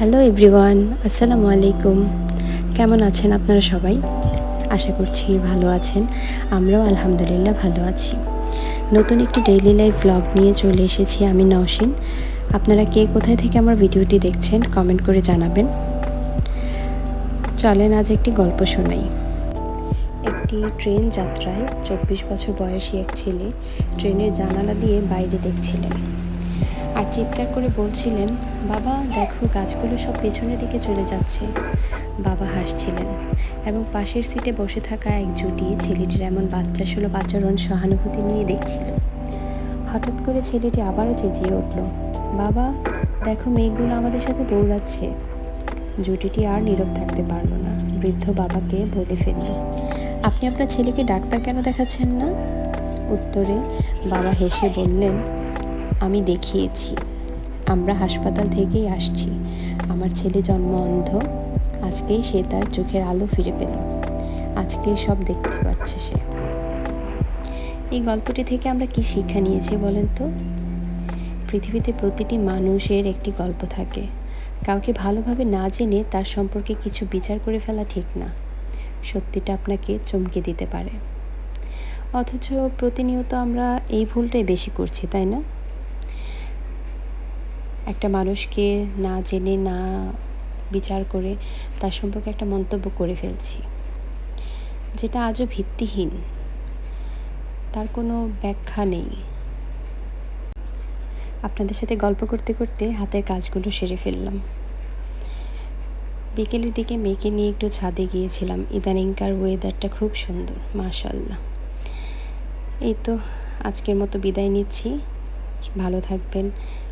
Hello everyone আসসালামু আলাইকুম কেমন আছেন আপনারা সবাই? আশা করছি ভালো আছেন। আমরাও আলহামদুলিল্লাহ ভালো আছি। নতুন একটি ডেইলি লাইফ ব্লগ নিয়ে চলে এসেছি আমি নওশিন। আপনারা কে কোথায় থেকে আমার ভিডিওটি দেখছেন কমেন্ট করে জানাবেন। চলেন আজ একটি গল্প শোনাই। একটি ট্রেন যাত্রায় চব্বিশ বছর বয়সী এক ছেলে ট্রেনের জানালা দিয়ে বাইরে দেখছিলেন। আর চিৎকার করে বলছিলেন, বাবা, দেখো, গাছগুলো সব পেছনের দিকে চলে যাচ্ছে। বাবা হাসছিলেন এবং পাশের সিটে বসে থাকা এক জুটি ছেলেটির এমন বাচ্চা সুলভ আচরণ সহানুভূতি নিয়ে দেখছিল। হঠাৎ করে ছেলেটি আবারও চেঁচিয়ে উঠল, বাবা, দেখো মেঘগুলো আমাদের সাথে দৌড়াচ্ছে। জুটিটি আর নীরব থাকতে পারল না। বৃদ্ধ বাবাকে বলে ফেলল, আপনি আপনার ছেলেকে ডাক্তার কেন দেখাচ্ছেন না? উত্তরে বাবা হেসে বললেন আমি দেখিয়েছি। আমরা হাসপাতাল থেকেই আসছি। আমার ছেলে জন্ম অন্ধ। আজকেই সে তার চোখের আলো ফিরে পেল। আজকেই সব দেখতে পাচ্ছে সে। এই গল্পটি থেকে আমরা কি শিক্ষা নিয়েছি বলেন তো? পৃথিবীতে প্রতিটি মানুষের একটি গল্প থাকে। কাউকে ভালোভাবে না জেনে তার সম্পর্কে কিছু বিচার করে ফেলা ঠিক না। সত্যিটা আপনাকে চমকে দিতে পারে। অথচ প্রতিনিয়ত আমরা এই ভুলটাই বেশি করছি, তাই না? একটা মানুষকে না জেনে, না বিচার করে তার সম্পর্কে একটা মন্তব্য করে ফেলছি। যেটা আজও ভিত্তিহীন। তার কোনো ব্যাখ্যা নেই। আপনাদের সাথে গল্প করতে করতে হাতের কাজগুলো সেরে ফেললাম। বিকেলের দিকে মেয়েকে নিয়ে একটু ছাদে গিয়েছিলাম। ইদানিংকার ওয়েদারটা খুব সুন্দর মাশাল্লাহ এই তো, আজকের মতো বিদায় নিচ্ছি। ভালো থাকবেন।